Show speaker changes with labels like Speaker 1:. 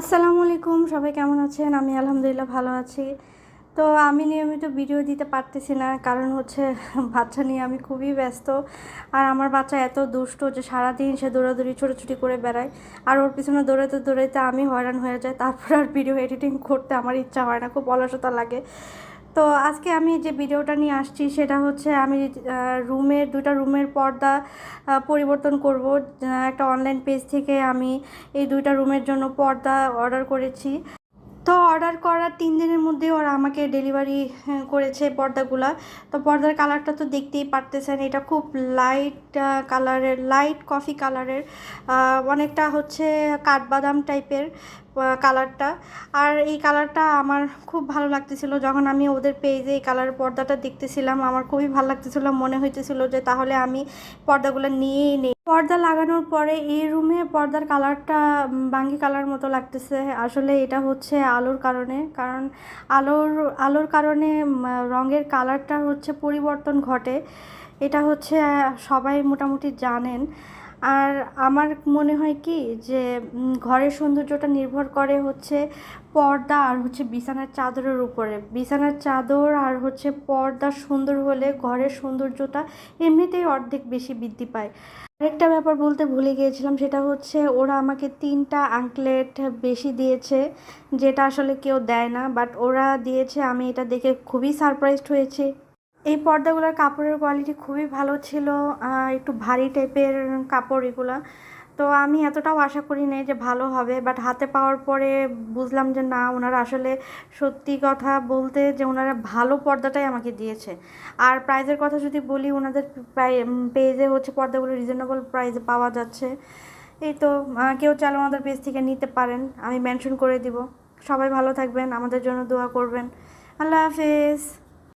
Speaker 1: আসসালামু আলাইকুম, সবাই কেমন আছেন? আমি আলহামদুলিল্লাহ ভালো আছি। তো আমি নিয়মিত ভিডিও দিতে পারতেছি না, কারণ হচ্ছে বাচ্চা নিয়ে আমি খুবই ব্যস্ত। আর আমার বাচ্চা এত দুষ্ট যে সারাদিন সে দৌড়াদৌড়ি, ছোটোছুটি করে বেড়ায়। আর ওর পিছনে দৌড়াতে দৌড়াইতে আমি হয়রান হয়ে যাই, তারপর আর ভিডিও এডিটিং করতে আমার ইচ্ছা হয় না, খুব অলসতা লাগে। তো আজকে আমি যে ভিডিওটা নিয়ে আসছি সেটা হচ্ছে আমি রুমের দুটা রুমের পর্দা পরিবর্তন করব। একটা অনলাইন পেজ থেকে আমি এই দুইটা রুমের জন্য পর্দা অর্ডার করেছি। তো অর্ডার করার তিন দিনের মধ্যে ওরা আমাকে ডেলিভারি করেছে পর্দাগুলা। তো পর্দার কালারটা তো দেখতেই পারতেছেন, এটা খুব লাইট কালারের লাইট কফি কালারের অনেকটা হচ্ছে কাঠবাদাম টাইপের কালারটা আর এই কালারটা আমার খুব ভালো লাগতেছিল, যখন আমি ওদের পেজে এই কালার পর্দাটা দেখতেছিলাম, আমার খুবই ভালো লাগতেছিল, মনে হইতেছিল যে তাহলে আমি পর্দাগুলো নিয়েই নেই। পর্দা লাগানোর পরে এই রুমে পর্দার কালারটা বাঙ্গি কালার মতো লাগতেছে। আসলে এটা হচ্ছে আলোর কারণে, কারণ আলোর আলোর কারণে রঙের কালারটা হচ্ছে পরিবর্তন ঘটে। এটা হচ্ছে সবাই মোটামুটি জানেন। আর আমার মনে হয় কি যে ঘরের সৌন্দর্যটা নির্ভর করে হচ্ছে পর্দা আর হচ্ছে বিছানার চাদরের উপরে। বিছানার চাদর আর হচ্ছে পর্দা সুন্দর হলে ঘরের সৌন্দর্যটা এমনিতেই অর্ধেক বেশি বৃদ্ধি পায়। আরেকটা ব্যাপার বলতে ভুলে গিয়েছিলাম, সেটা হচ্ছে ওরা আমাকে তিনটা আংক্লেট বেশি দিয়েছে, যেটা আসলে কেউ দেয় না বাট ওরা দিয়েছে, আমি এটা দেখে খুবই সারপ্রাইজড হয়েছি। এই পর্দাগুলোর কাপড়ের কোয়ালিটি খুবই ভালো ছিল একটু ভারী টাইপের কাপড় এগুলা। তো আমি এতটাও আশা করি নাই যে ভালো হবে বাট হাতে পাওয়ার পরে বুঝলাম যে না, ওনারা আসলে সত্যি কথা বলতে যে ওনারা ভালো পর্দাটাই আমাকে দিয়েছে। আর প্রাইজের কথা যদি বলি, ওনাদের পেজে হচ্ছে পর্দাগুলো রিজনেবল প্রাইসে পাওয়া যাচ্ছে। এই তো কেউ চাইলে আমাদের পেজ থেকে নিতে পারেন, আমি মেনশন করে দিব। সবাই ভালো থাকবেন, আমাদের জন্য দোয়া করবেন। আল্লাহ হাফেজ।